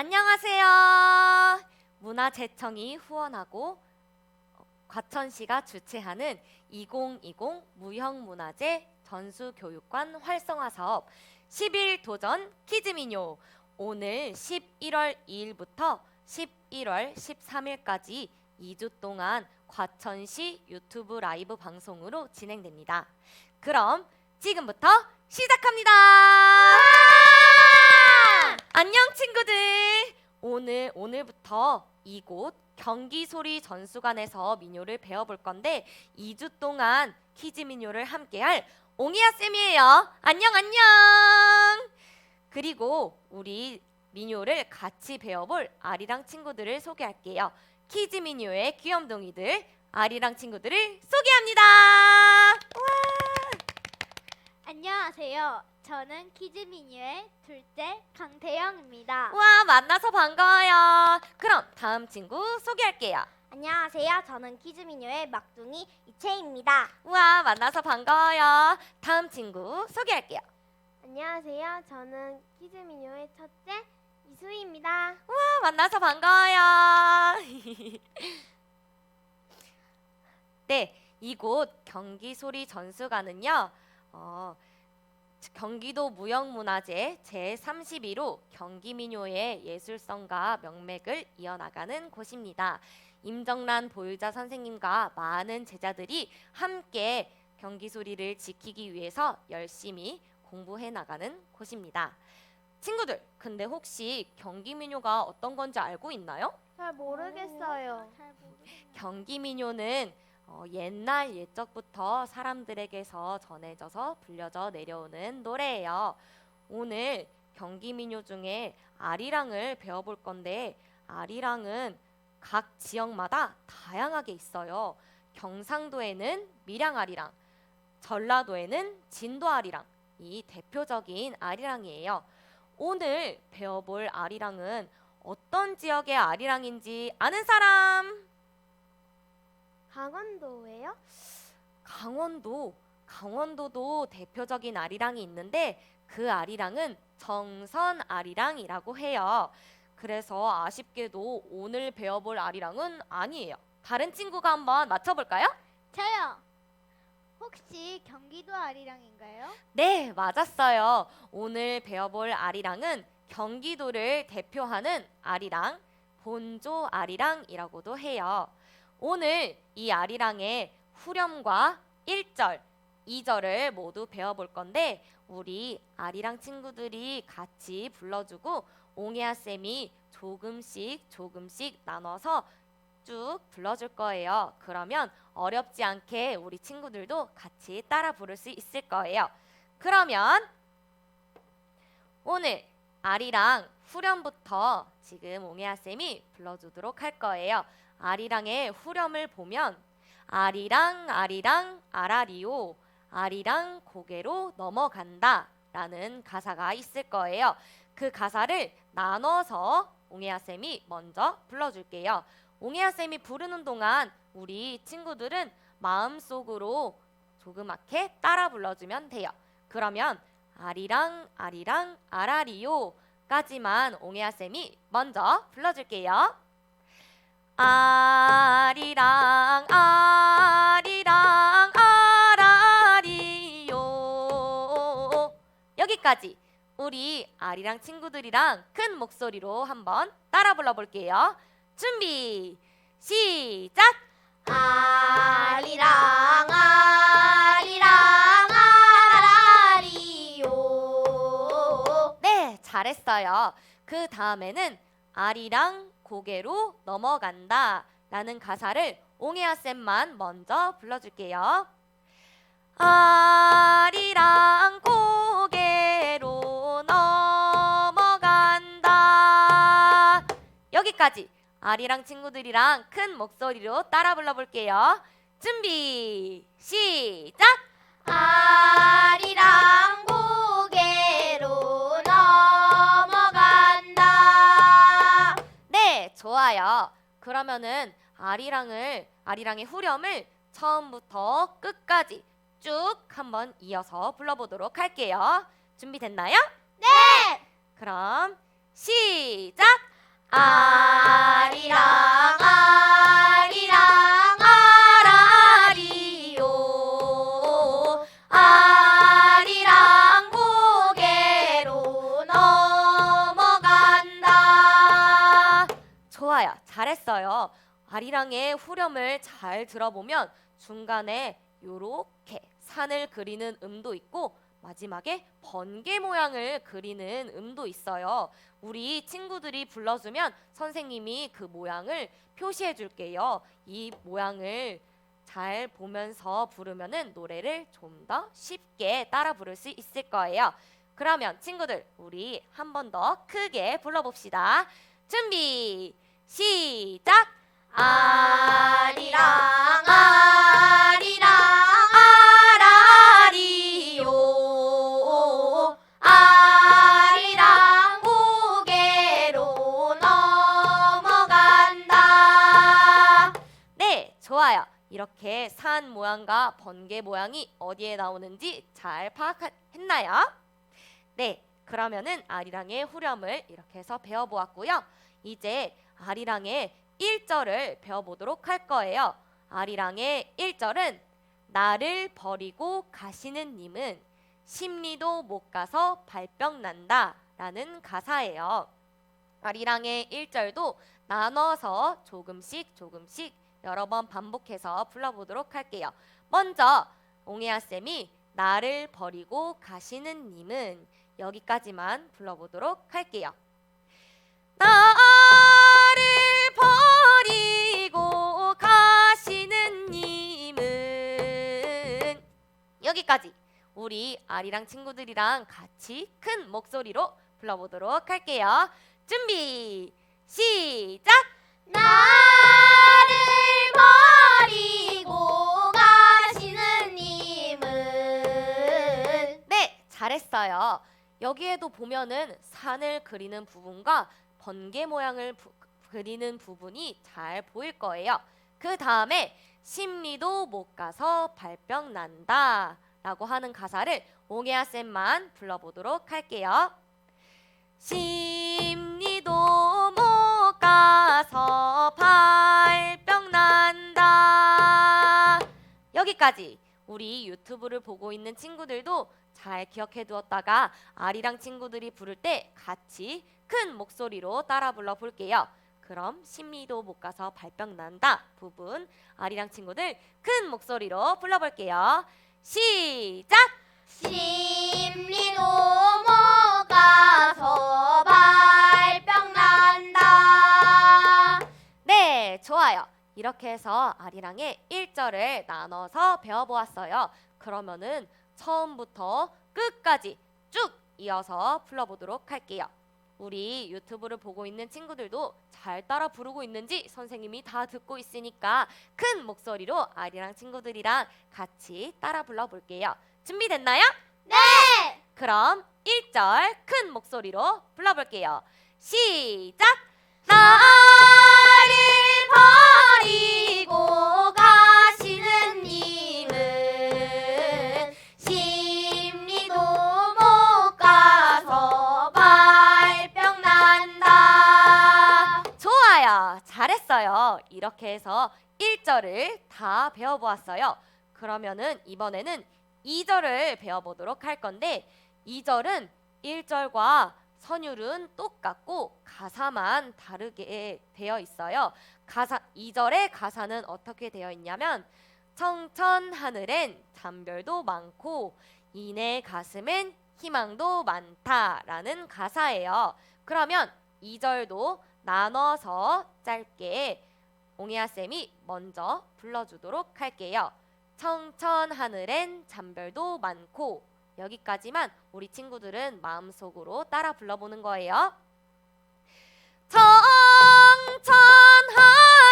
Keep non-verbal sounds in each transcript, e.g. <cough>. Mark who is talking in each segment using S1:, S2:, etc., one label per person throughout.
S1: 안녕하세요. 문화재청이 후원하고 어, 과천시가 주최하는 2020 무형문화재 전수교육관 활성화 사업 10일 도전 키즈미뇨 오늘 11월 2일부터 11월 13일까지 2주 동안 과천시 유튜브 라이브 방송으로 진행됩니다. 그럼 지금부터 시작합니다. 안녕 친구들. 오늘 오늘부터 이곳 경기 소리 전수관에서 민요를 배워볼 건데 2주 동안 키즈 민요를 함께할 옹이야 쌤이에요. 안녕 안녕. 그리고 우리 민요를 같이 배워볼 아리랑 친구들을 소개할게요. 키즈 민요의 귀염둥이들 아리랑 친구들을 소개합니다.
S2: 안녕하세요. 저는 키즈미뉴의 둘째 강태영입니다.
S1: 와 만나서 반가워요. 그럼 다음 친구 소개할게요.
S2: 안녕하세요. 저는 키즈미뉴의 막둥이 이채입니다.
S1: 우와 만나서 반가워요. 다음 친구 소개할게요.
S2: 안녕하세요. 저는 키즈미뉴의 첫째 이수희입니다.
S1: 와 만나서 반가워요. <laughs> 네, 이곳 경기 소리 전수관은요. 어, 경기도 무형문화재 제32호 경기민요의 예술성과 명맥을 이어나가는 곳입니다. 임정란 보유자 선생님과 많은 제자들이 함께 경기 소리를 지키기 위해서 열심히 공부해 나가는 곳입니다. 친구들, 근데 혹시 경기민요가 어떤 건지 알고 있나요?
S2: 잘 모르겠어요.
S1: 경기민요는 어, 옛날 옛적부터 사람들에게서 전해져서 불려져 내려오는 노래예요. 오늘 경기민요 중에 아리랑을 배워볼 건데 아리랑은 각 지역마다 다양하게 있어요. 경상도에는 밀양 아리랑, 전라도에는 진도 아리랑 이 대표적인 아리랑이에요. 오늘 배워볼 아리랑은 어떤 지역의 아리랑인지 아는 사람?
S2: 강원도예요?
S1: 강원도, 강원도도 대표적인 아리랑이 있는데 그 아리랑은 정선 아리랑이라고 해요. 그래서 아쉽게도 오늘 배워볼 아리랑은 아니에요. 다른 친구가 한번 맞춰볼까요?
S2: 저요. 혹시 경기도 아리랑인가요?
S1: 네, 맞았어요. 오늘 배워볼 아리랑은 경기도를 대표하는 아리랑, 본조 아리랑이라고도 해요. 오늘 이 아리랑의 후렴과 1절, 2절을 모두 배워볼 건데 우리 아리랑 친구들이 같이 불러주고 옹혜아 쌤이 조금씩 조금씩 나눠서 쭉 불러줄 거예요. 그러면 어렵지 않게 우리 친구들도 같이 따라 부를 수 있을 거예요. 그러면 오늘 아리랑 후렴부터 지금 옹혜아 쌤이 불러주도록 할 거예요. 아리랑의 후렴을 보면 아리랑 아리랑 아라리오 아리랑 고개로 넘어간다 라는 가사가 있을 거예요. 그 가사를 나눠서 옹혜아 쌤이 먼저 불러줄게요. 옹혜아 쌤이 부르는 동안 우리 친구들은 마음속으로 조그맣게 따라 불러주면 돼요. 그러면 아리랑 아리랑 아라리오까지만 옹혜아 쌤이 먼저 불러줄게요. 아리랑 아리랑 아라리요 여기까지 우리 아리랑 친구들이랑 큰 목소리로 한번 따라 불러볼게요. 준비 시작.
S2: 아리랑 아리랑 아라리요.
S1: 네, 잘했어요. 그 다음에는 아리랑 고개로 넘어간다 라는 가사를 옹혜아 쌤만 먼저 불러줄게요. 아리랑 고개로 넘어간다. 여기까지 아리랑 친구들이랑 큰 목소리로 따라 불러볼게요. 준비, 시작!
S2: 아리랑 고개
S1: 좋아요. 그러면은 아리랑을 아리랑의 후렴을 처음부터 끝까지 쭉 한번 이어서 불러보도록 할게요. 준비됐나요?
S2: 네.
S1: 그럼 시작.
S2: 아
S1: 아리랑의 후렴을 잘 들어보면 중간에 요렇게 산을 그리는 음도 있고 마지막에 번개 모양을 그리는 음도 있어요. 우리 친구들이 불러주면 선생님이 그 모양을 표시해 줄게요. 이 모양을 잘 보면서 부르면은 노래를 좀 더 쉽게 따라 부를 수 있을 거예요. 그러면 친구들 우리 한 번 더 크게 불러봅시다. 준비 시작.
S2: 아리랑 아리랑 아라리요 아리랑 고개로 넘어간다
S1: 네. 이렇게 산 모양과 번개 모양이 어디에 나오는지 잘 파악했나요? 네, 그러면은 아리랑의 후렴을 이렇게 해서 배워보았고요. 이제 아리랑의 1절을 배워보도록 할 거예요. 아리랑의 1절은 나를 버리고 가시는 님은 심리도 못 가서 발병 난다 라는 가사예요. 아리랑의 1절도 나눠서 조금씩 조금씩 여러 번 반복해서 불러보도록 할게요. 먼저 옹혜아 쌤이 나를 버리고 가시는 님은 여기까지만 불러보도록 할게요. 나 여기까지 우리 아리랑 친구들이랑 같이 큰 목소리로 불러보도록 할게요. 준비 시작.
S2: 나를 버리고 가시는 님은
S1: 네, 잘했어요. 여기에도 보면은 산을 그리는 부분과 번개 모양을 부- 그리는 부분이 잘 보일 거예요. 그 다음에 심리도 못 가서 발병 난다 라고 하는 가사를 옹혜아 쌤만 불러보도록 할게요. 심리도 못 가서 발병 난다. 여기까지 우리 유튜브를 보고 있는 친구들도 잘 기억해 두었다가 아리랑 친구들이 부를 때 같이 큰 목소리로 따라 불러 볼게요. 그럼 심리도 못 가서 발병 난다 부분 아리랑 친구들 큰 목소리로 불러 볼게요. 시작!
S2: 심리도 못 가서 발병 난다
S1: 네, 좋아요. 이렇게 해서 아리랑의 1절을 나눠서 배워보았어요. 그러면은 처음부터 끝까지 쭉 이어서 불러보도록 할게요. 우리 유튜브를 보고 있는 친구들도 잘 따라 부르고 있는지 선생님이 다 듣고 있으니까 큰 목소리로 아리랑 친구들이랑 같이 따라 불러볼게요. 준비됐나요?
S2: 네
S1: 그럼 1절 큰 목소리로 불러볼게요. 시작! 나를
S2: 버리고
S1: 이렇게 해서 1절을 다 배워보았어요. 그러면은 이번에는 2절을 배워보도록 할 건데 2절은 1절과 선율은 똑같고 가사만 다르게 되어 있어요. 가사 2절의 가사는 어떻게 되어 있냐면 청천 하늘엔 잠별도 많고 이내 가슴엔 희망도 많다라는 가사예요. 그러면 2절도 나눠서 짧게 옹혜아 쌤이 먼저 불러주도록 할게요. 청천 하늘엔 잠별도 많고 여기까지만 우리 친구들은 마음속으로 따라 불러보는 거예요. 청천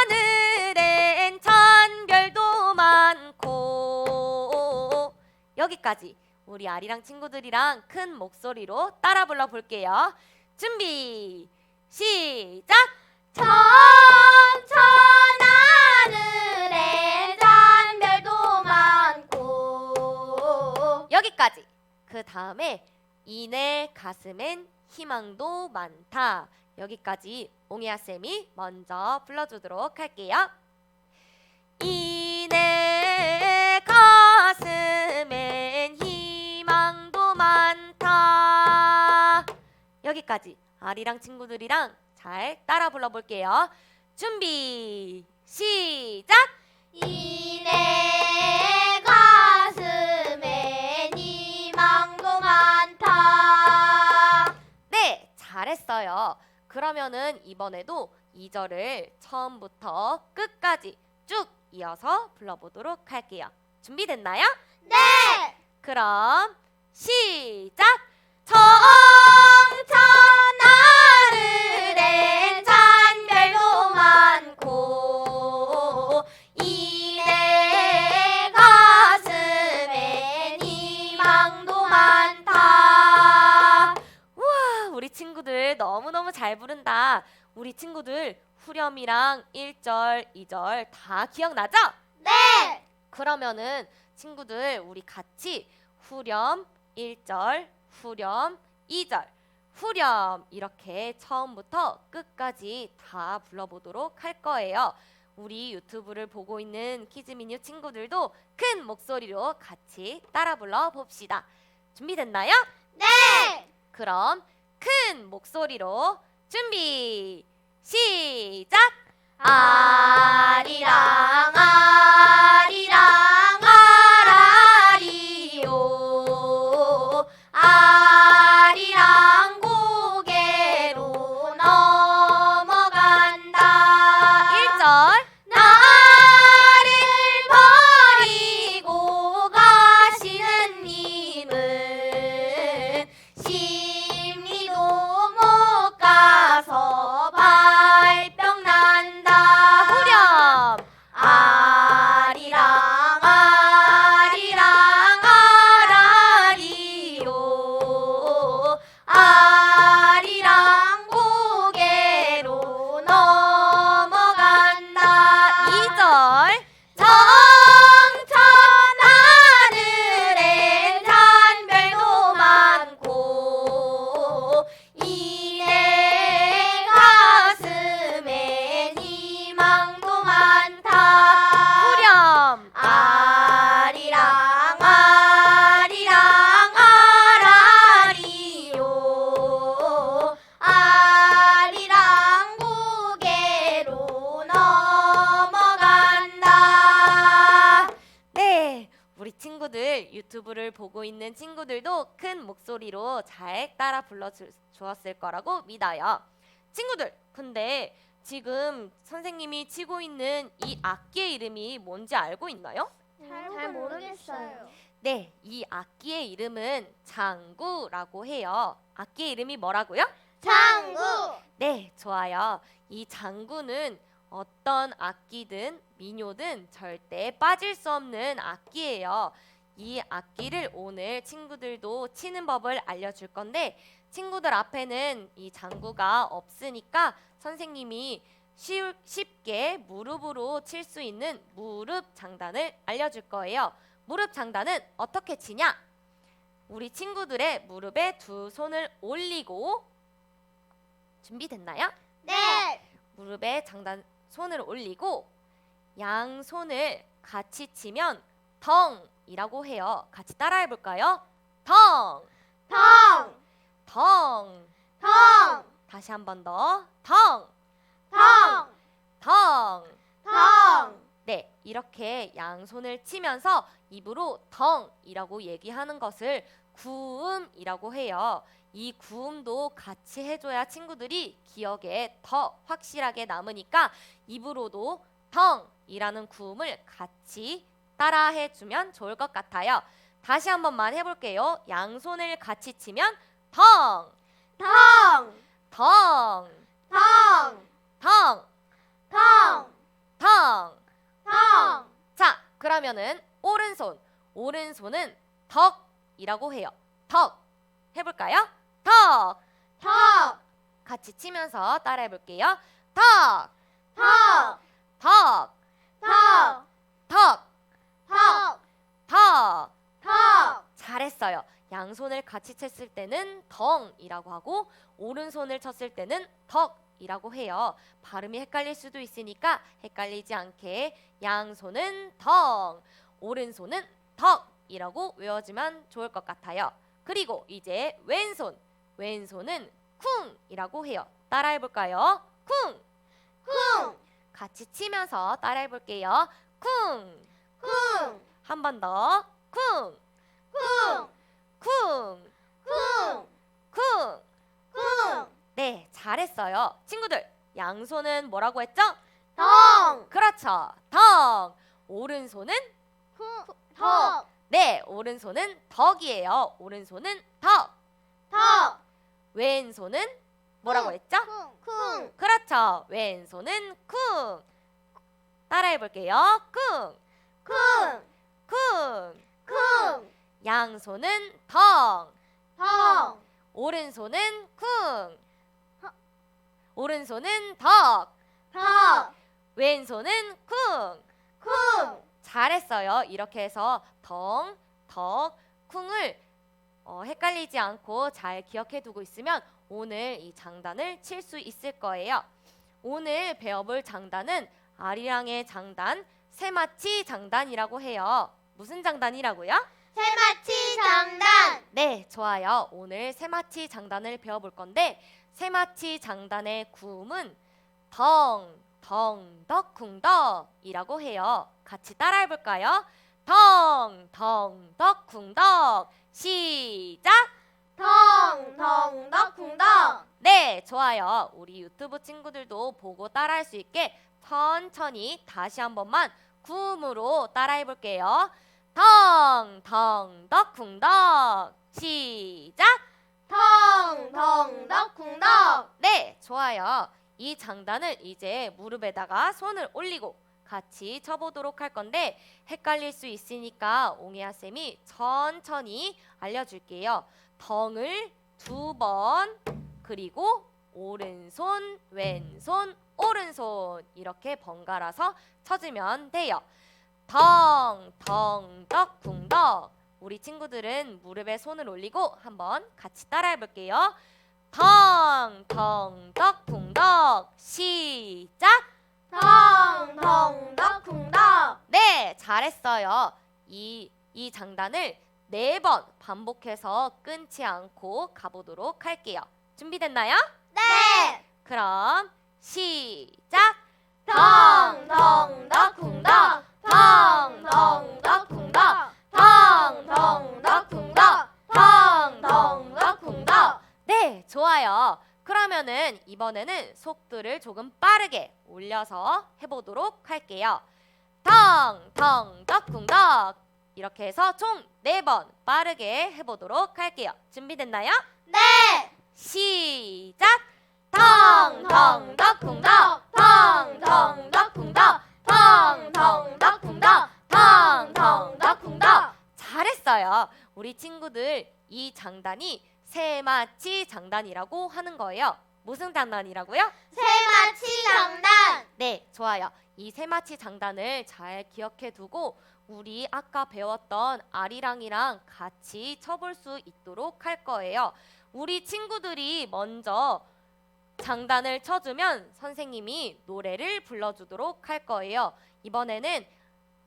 S1: 하늘엔 잔별도 많고 여기까지 우리 아리랑 친구들이랑 큰 목소리로 따라 불러 볼게요. 준비 시작.
S2: 청천 하늘에 잔별도 많고
S1: 여기까지. 그 다음에 이내 가슴엔 희망도 많다. 여기까지 옹이야 쌤이 먼저 불러주도록 할게요. 이내 가슴엔 희망도 많다. 여기까지 아리랑 친구들이랑 잘 따라 불러볼게요. 준비 시작.
S2: 이내 가슴에 희망도 많다.
S1: 네, 잘했어요. 그러면은 이번에도 2절을 처음부터 끝까지 쭉 이어서 불러보도록 할게요. 준비됐나요?
S2: 네.
S1: 그럼 시작!
S2: 정천 하 늘엔 잔별도 많고 이내 가슴엔 희망도 많다.
S1: 우와, 우리 친구들 너무너무 잘 부른다. 우리 친구들 후렴이랑 1절, 2절 다 기억나죠?
S2: 네.
S1: 그러면은 친구들 우리 같이 후렴 1절, 후렴 2절, 후렴 이렇게 처음부터 끝까지 다 불러보도록 할 거예요. 우리 유튜브를 보고 있는 키즈미뉴 친구들도 큰 목소리로 같이 따라 불러 봅시다. 준비됐나요?
S2: 네.
S1: 그럼 큰 목소리로 준비 시작!
S2: 아리랑 아리랑
S1: 큰 목소리로 잘 따라 불러 주, 주었을 거라고 믿어요. 친구들, 근데 지금 선생님이 치고 있는 이 악기의 이름이 뭔지 알고 있나요?
S2: 잘 모르겠어요.
S1: 네, 이 악기의 이름은 장구라고 해요. 악기의 이름이 뭐라고요?
S2: 장구
S1: 네, 좋아요. 이 장구는 어떤 악기든 민요든 절대 빠질 수 없는 악기예요. 이 악기를 오늘 친구들도 치는 법을 알려줄 건데 친구들 앞에는 이 장구가 없으니까 선생님이 쉬우, 쉽게 무릎으로 칠 수 있는 무릎 장단을 알려줄 거예요. 무릎 장단은 어떻게 치냐? 우리 친구들의 무릎에 두 손을 올리고 준비됐나요?
S2: 네
S1: 무릎에 장단 손을 올리고 양 손을 같이 치면 덩 이라고 해요. 같이 따라해 볼까요? 덩,
S2: 텅,
S1: 덩.
S2: 텅,
S1: 다시 한 번 더. 덩,
S2: 텅,
S1: 덩.
S2: 텅.
S1: 네, 이렇게 양손을 치면서 입으로 덩이라고 얘기하는 것을 구음이라고 해요. 이 구음도 같이 해줘야 친구들이 기억에 더 확실하게 남으니까 입으로도 덩이라는 구음을 같이 따라해 주면 좋을 것 같아요. 다시 한 번만 해볼게요. 양손을 같이 치면 덩,
S2: 텅,
S1: 덩,
S2: 텅,
S1: 덩,
S2: 텅,
S1: 덩.
S2: 텅.
S1: 자, 그러면은 오른손, 오른손은 덕이라고 해요. 덕 해볼까요? 덕
S2: 턱,
S1: 같이 치면서 따라해볼게요. 덕,
S2: 턱,
S1: 덕,
S2: 턱,
S1: 덕,
S2: 턱,
S1: 덕.
S2: 턱.
S1: 잘했어요. 잘했어요. 양손을 같이 쳤을 때는 덩이라고 하고 오른손을 쳤을 때는 덕이라고 해요. 발음이 헷갈릴 수도 있으니까 헷갈리지 않게 양손은 덩, 오른손은 덕이라고 외워주면 좋을 것 같아요. 그리고 이제 왼손, 왼손은 쿵이라고 해요. 따라해 볼까요? 쿵.
S2: 쿵,
S1: 같이 치면서 따라해 볼게요. 쿵.
S2: 쿵,
S1: 한 번 더. 쿵.
S2: 쿵,
S1: 쿵.
S2: 쿵,
S1: 쿵.
S2: 쿵,
S1: 네, 잘했어요. 친구들, 양손은 뭐라고 했죠?
S2: 덩,
S1: 그렇죠. 덩. 오른손은
S2: 쿵, 덕,
S1: 네, 오른손은 덕이에요. 오른손은 덕.
S2: 덕,
S1: 왼손은 뭐라고
S2: 쿵.
S1: 했죠?
S2: 쿵, 쿵,
S1: 그렇죠. 왼손은 쿵. 따라해 볼게요. 쿵.
S2: 쿵,
S1: 쿵.
S2: 쿵,
S1: 양손은 덩.
S2: 덩,
S1: 오른손은 쿵. 오른손은 덕.
S2: 덕,
S1: 왼손은 쿵.
S2: 쿵,
S1: 잘했어요. 이렇게 해서 덩, 덕, 쿵을 어, 헷갈리지 않고 잘 기억해 두고 있으면 오늘 이 장단을 칠 수 있을 거예요. 오늘 배워볼 장단은 아리랑의 장단, 세마치 장단이라고 해요. 무슨 장단이라고요?
S2: 세마치 장단,
S1: 네, 좋아요. 오늘 세마치 장단을 배워볼 건데 세마치 장단의 구음은 덩, 덩, 덕, 쿵 덕이라고 해요. 같이 따라해 볼까요? 덩, 덩, 덕, 쿵 덕. 시작!
S2: 덩, 덩, 덕, 쿵 덕,
S1: 네, 좋아요. 우리 유튜브 친구들도 보고 따라할 수 있게 천천히 다시 한 번만 구음으로 따라해 볼게요. 덩, 덩, 덕, 쿵덕. 시작!
S2: 덩, 덩, 덕, 쿵덕,
S1: 네, 좋아요. 이 장단을 이제 무릎에다가 손을 올리고 같이 쳐보도록 할 건데 헷갈릴 수 있으니까 옹혜아 쌤이 천천히 알려줄게요. 덩을 두 번 그리고 오른손, 왼손, 오른손 이렇게 번갈아서 쳐주면 돼요. 덩, 덩, 덕, 쿵덕. 우리 친구들은 무릎에 손을 올리고 한번 같이 따라해 볼게요. 덩, 덩, 덕, 쿵덕. 시작!
S2: 덩, 덩, 덕, 쿵덕,
S1: 네, 잘했어요. 이, 이 장단을 네 번 반복해서 끊지 않고 가보도록 할게요. 준비됐나요?
S2: 네,
S1: 그럼 시작!
S2: 덩, 덩, 덕, 쿵덕, 덩, 덩, 덕, 쿵덕, 덩, 덩, 덕, 쿵덕, 덩, 덩, 덕, 쿵덕,
S1: 네, 좋아요. 그러면은 이번에는 속도를 조금 빠르게 올려서 해보도록 할게요. 덩, 덩, 덕, 쿵덕. 이렇게 해서 총 네 번 빠르게 해보도록 할게요. 준비됐나요?
S2: 네,
S1: 시작! 덩, 덩, 덕, 쿵덕.
S2: 덩, 덩, 덕, 쿵덕, 덩, 덩, 덕, 쿵덕, 덩, 덩, 덕, 쿵덕,
S1: 잘했어요. 우리 친구들 이 장단이 세마치 장단이라고 하는 거예요. 무슨 장단이라고요?
S2: 세마치 장단,
S1: 네, 좋아요. 이 세마치 장단을 잘 기억해 두고 우리 아까 배웠던 아리랑이랑 같이 쳐볼 수 있도록 할 거예요. 우리 친구들이 먼저 장단을 쳐주면 선생님이 노래를 불러주도록 할 거예요. 이번에는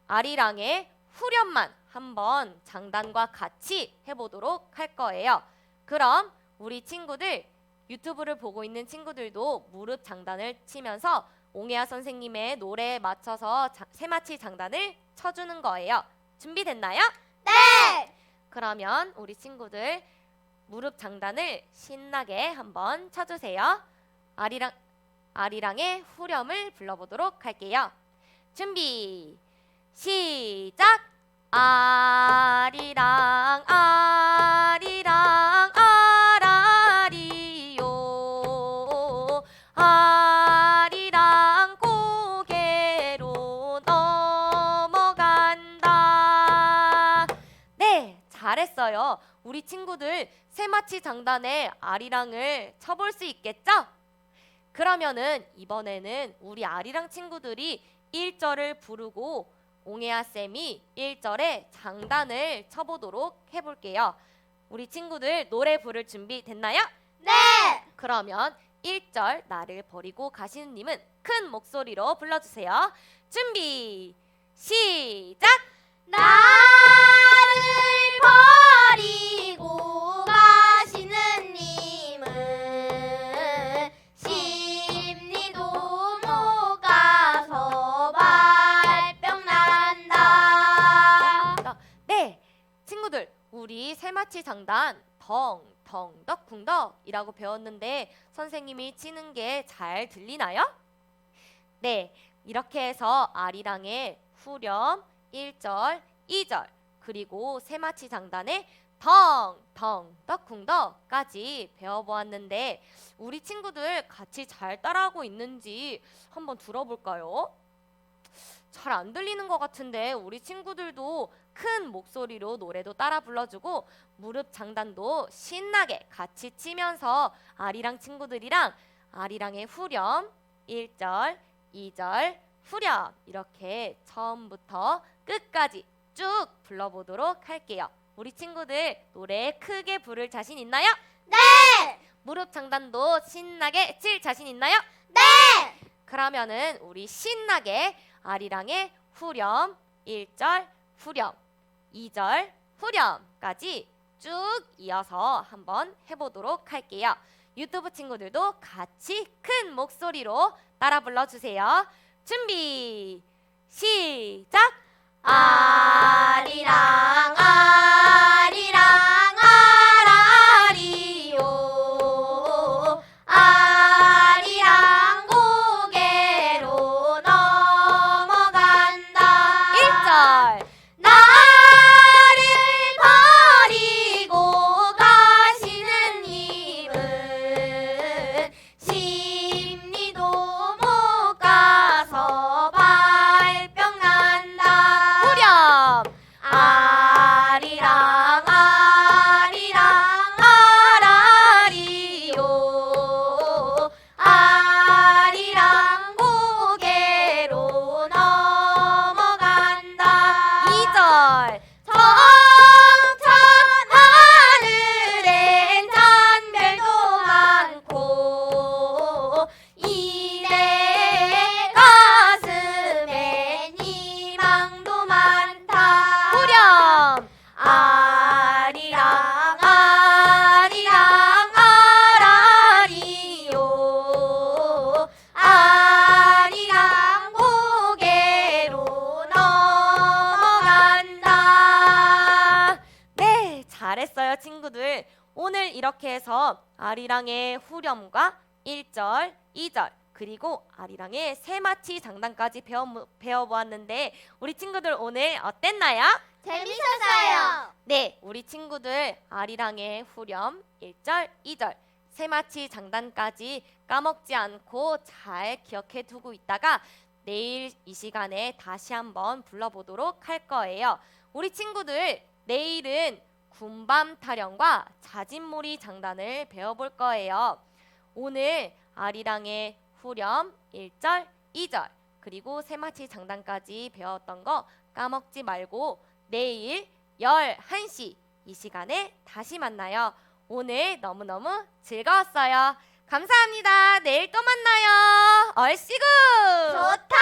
S1: 아리랑의 후렴만 한번 장단과 같이 해보도록 할 거예요. 그럼 우리 친구들 유튜브를 보고 있는 친구들도 무릎 장단을 치면서 옹혜아 선생님의 노래에 맞춰서 자- 세마치 장단을 쳐주는 거예요. 준비됐나요?
S2: 네,
S1: 그러면 우리 친구들 무릎 장단을 신나게 한번 쳐주세요. 아리랑 아리랑의 후렴을 불러보도록 할게요. 준비 시작. 아리랑 아리랑 아라리요 아리랑 고개로 넘어간다. 네, 잘했어요. 우리 친구들 세마치 장단에 아리랑을 쳐볼 수 있겠죠? 그러면은 이번에는 우리 아리랑 친구들이 1절을 부르고 옹혜아 쌤이 1절에 장단을 쳐보도록 해볼게요. 우리 친구들 노래 부를 준비 됐나요?
S2: 네.
S1: 그러면 1절 나를 버리고 가시는 님은 큰 목소리로 불러주세요. 준비 시작!
S2: 나를 버리고
S1: 우리 세마치 장단 덩, 덩, 덕, 쿵덕이라고 배웠는데 선생님이 치는 게 잘 들리나요? 네, 이렇게 해서 아리랑의 후렴 1절, 2절 그리고 세마치 장단의 덩, 덩, 덕, 쿵덕까지 배워보았는데 우리 친구들 같이 잘 따라하고 있는지 한번 들어볼까요? 잘 안 들리는 것 같은데 우리 친구들도 큰 목소리로 노래도 따라 불러주고 무릎 장단도 신나게 같이 치면서 아리랑 친구들이랑 아리랑의 후렴 1절, 2절, 후렴 이렇게 처음부터 끝까지 쭉 불러보도록 할게요. 우리 친구들 노래 크게 부를 자신 있나요?
S2: 네.
S1: 무릎 장단도 신나게 칠 자신 있나요?
S2: 네.
S1: 그러면은 우리 신나게 아리랑의 후렴 1절 후렴 2절 후렴까지 쭉 이어서 한번 해보도록 할게요. 유튜브 친구들도 같이 큰 목소리로 따라 불러주세요. 준비 시작.
S2: 아리랑 아
S1: 아리랑의 후렴과 1절, 2절, 그리고 아리랑의 세마치 장단까지 배워, 배워보았는데 우리 친구들 오늘 어땠나요?
S2: 재밌었어요
S1: 네, 우리 친구들 아리랑의 후렴 1절, 2절, 세마치 장단까지 까먹지 않고 잘 기억해 두고 있다가 내일 이 시간에 다시 한번 불러보도록 할 거예요. 우리 친구들 내일은 군밤 타령과 자진몰이 장단을 배워볼 거예요. 오늘 아리랑의 후렴 1절, 2절 그리고 세마치 장단까지 배웠던 거 까먹지 말고 내일 11시 이 시간에 다시 만나요. 오늘 너무너무 즐거웠어요. 감사합니다. 내일 또 만나요. 얼씨구!
S2: 좋다